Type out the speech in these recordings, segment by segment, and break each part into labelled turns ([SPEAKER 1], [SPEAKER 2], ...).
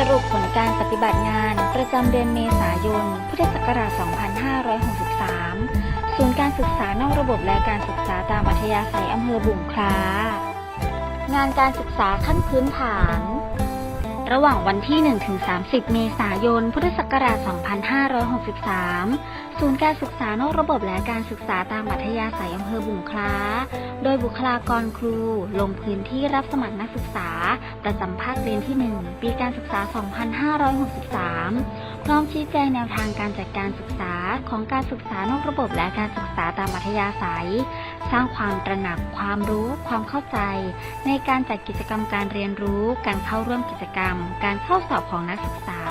[SPEAKER 1] สรุปผลการปฏิบัติงาน ประจำเดือนเมษายน พุทธศักราช 2563 ศูนย์การศึกษานอกระบบและการศึกษาตามอัธยาศัยอำเภอบุ่งคล้างานการศึกษาขั้นพื้นฐาน ระหว่างวันที่ 1-30 เมษายน พุทธศักราช 2563 ศูนย์การศึกษานอกระบบและการศึกษาตามอัธยาศัยอำเภอบุ่งคล้า โดยบุคลากรครู ลงพื้นที่รับสมัครนักศึกษา ประจำภาคเรียนที่ 1 ปีการศึกษา 2563 พร้อมชี้แจงแนวทางการจัดการศึกษาของการศึกษานอกระบบและการศึกษาตามอัธยาศัย สร้างความตระหนักความรู้ ความเข้าใจ ในการจัดกิจกรรมการเรียนรู้ การเข้าร่วมกิจกรรม การเข้าสอบของนักศึกษา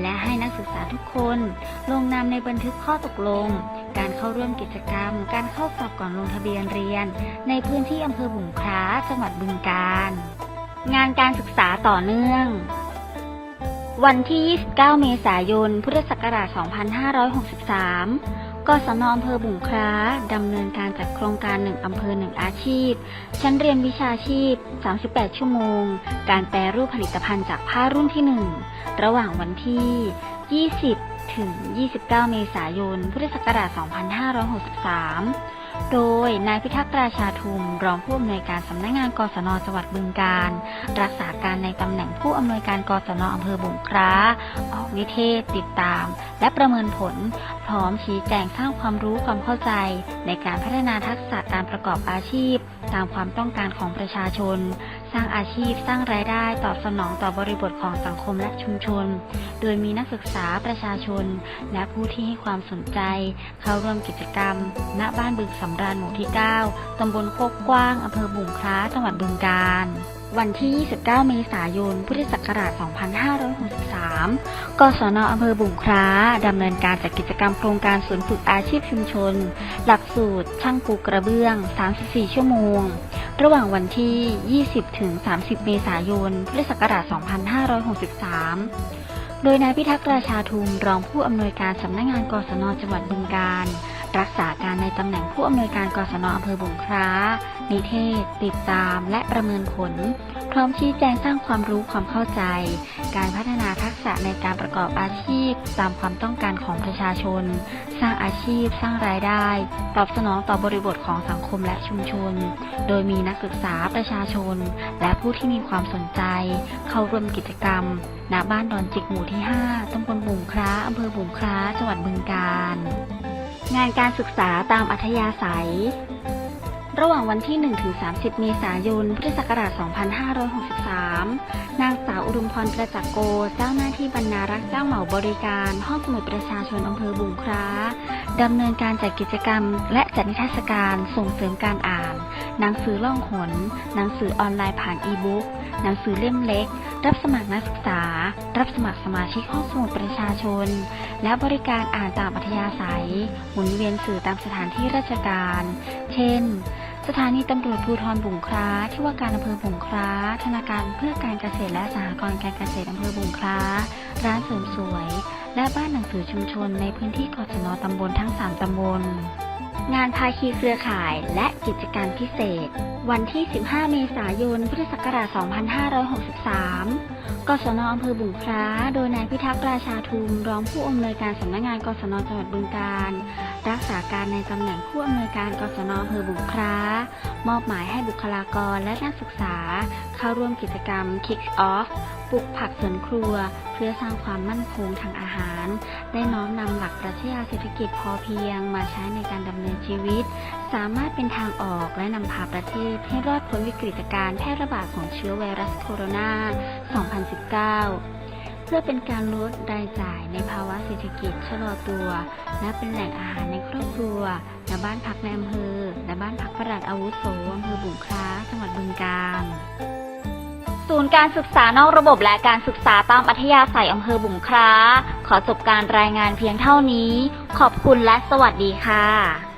[SPEAKER 1] และให้นักศึกษาทุกคน ลงนามในบันทึกข้อตกลง การเข้าร่วมกิจกรรม การเข้าสอบก่อนลงทะเบียนเรียน ในพื้นที่อำเภอบุ่งคล้าจังหวัดบึงกาฬงานการศึกษาต่อเนื่องวันที่ 29 เมษายน พุทธศักราช 2563 กศนอำเภอบุ่งคล้าดำเนินการจัดโครงการ 1 อำเภอ 1 อาชีพ ชั้นเรียนวิชาชีพ 38 ชั่วโมง การแปรรูปผลิตภัณฑ์จากผ้ารุ่นที่ 1 ระหว่างวันที่ 20 ถึง 29 เมษายน พุทธศักราช 2563 โดยนายพิทักษ์ราชาทุมรองผู้อำนวยการสำนักงงานกศนจังหวัดบึงการ รักษาการในตำแหน่งผู้อำนวยการกศนอำเภอบุงคร้า ออกวิเทศติดตาม และประเมินผล พร้อมชี้แจงสร้างความรู้ความเข้าใจ ในการพัฒนาทักษะการประกอบอาชีพ ตามความต้องการของประชาชน สร้างอาชีพ สร้างรายได้ตอบสนองต่อบริบทของสังคมและชุมชน โดยมีนักศึกษาประชาชน และผู้ที่ให้ความสนใจ เข้าร่วมกิจกรรม ณบ้านบึงสำราญหมู่ที่ 9 ตำบลโคกกว้าง อำเภอบุงคล้า จังหวัดบึงกาฬวันที่ 29 เมษายน พุทธศักราช 2563 กศนอำเภอบุงคล้า ดำเนินการจัดกิจกรรมโครงการศูนย์ฝึกอาชีพชุมชน หลักสูตร ช่างปูกระเบื้อง 34 ชั่วโมง ระหว่างวันที่ 20 ถึง 30 เมษายน พุทธศักราช 2563 โดยนายพิทักษ์ราชาทุมรองผู้อำนวยการสำนักงานกศนจังหวัดบึงการ รักษาการในตำแหน่งผู้อำนวยการกศนอำเภอบุงคล้า นิเทศ ติดตาม และประเมินผล พร้อมชี้แจงสร้างความรู้ความเข้าใจ การพัฒนาทักษะในการประกอบอาชีพ ตามความต้องการของประชาชน สร้างอาชีพ สร้างรายได้ ตอบสนองต่อบริบทของสังคมและชุมชน โดยมีนักศึกษาประชาชน และผู้ที่มีความสนใจ เข้าร่วมกิจกรรมณบ้านดอนจิกหมู่ที่ 5ตำบลบุงคล้าอำเภอบุงคล้าจังหวัดบึงกาฬงานการศึกษาตามอัธยาศัย ระหว่างวันที่ 1-30 เมษายน พุทธศักราช 2563 นางสาวอุดมพรประจักษ์โก เจ้าหน้าที่บรรณารักษ์เจ้าเหมาบริการ ห้องสมุดประชาชนอำเภอบุงคล้าดำเนินการจัดกิจกรรม และจัดนิทรรศการส่งเสริมการอ่าน หนังสือล่องหนหนังสือออนไลน์ผ่านอีบุ๊ก หนังสือเล่มเล็ก รับสมัครนักศึกษา รับสมัครสมาชิกห้องสมุดประชาชน และบริการอ่านตามอัธยาศัย หมุนเวียนสื่อตามสถานที่ราชการ เช่น สถานีตำรวจภูธรบุงคล้าที่ว่าการอำเภอบุงคล้า ธนาคารเพื่อการเกษตรและสหกรณ์การเกษตรอำเภอบุงคล้า ร้านเสริมสวย และบ้านหนังสือชุมชนในพื้นที่กศนตำบลทั้ง 3 ตำบล งานภาคีเครือข่ายและกิจการพิเศษ วันที่ 15 เมษายน พุทธศักราช 2563 กศนอำเภอบุงคล้า โดยนายพิทักษ์ราชาทุม รองผู้อำนวยการสำนักงานกศนจังหวัดบึงกาฬรักษาการในตำแหน่งผู้อำนวยการกศนอำเภอบุงคล้า มอบหมายให้บุคลากรและนักศึกษา เข้าร่วมกิจกรรม Kick Off ปลูกผักสวนครัว เพื่อสร้างความมั่นคงทางอาหาร ได้น้อมนำหลักปรัชญาเศรษฐกิจพอเพียงมาใช้ในการดำเนินชีวิต สามารถเป็นทางออกและนำพาประเทศให้รอดพ้นวิกฤตการแพร่ระบาดของเชื้อไวรัสโคโรนา 2019เพื่อเป็นการลดรายจ่ายในภาวะเศรษฐกิจชะลอตัว และเป็นแหล่งอาหารในครอบครัวณบ้านพักในอำเภอ และบ้านพักประหลัดอาวุโสอำเภอบุงคล้า จังหวัดบึงกาฬ ศูนย์การศึกษานอกระบบและการศึกษาตามอัธยาศัยอำเภอบุงคล้า ขอจบการรายงานเพียงเท่านี้ ขอบคุณและสวัสดีค่ะ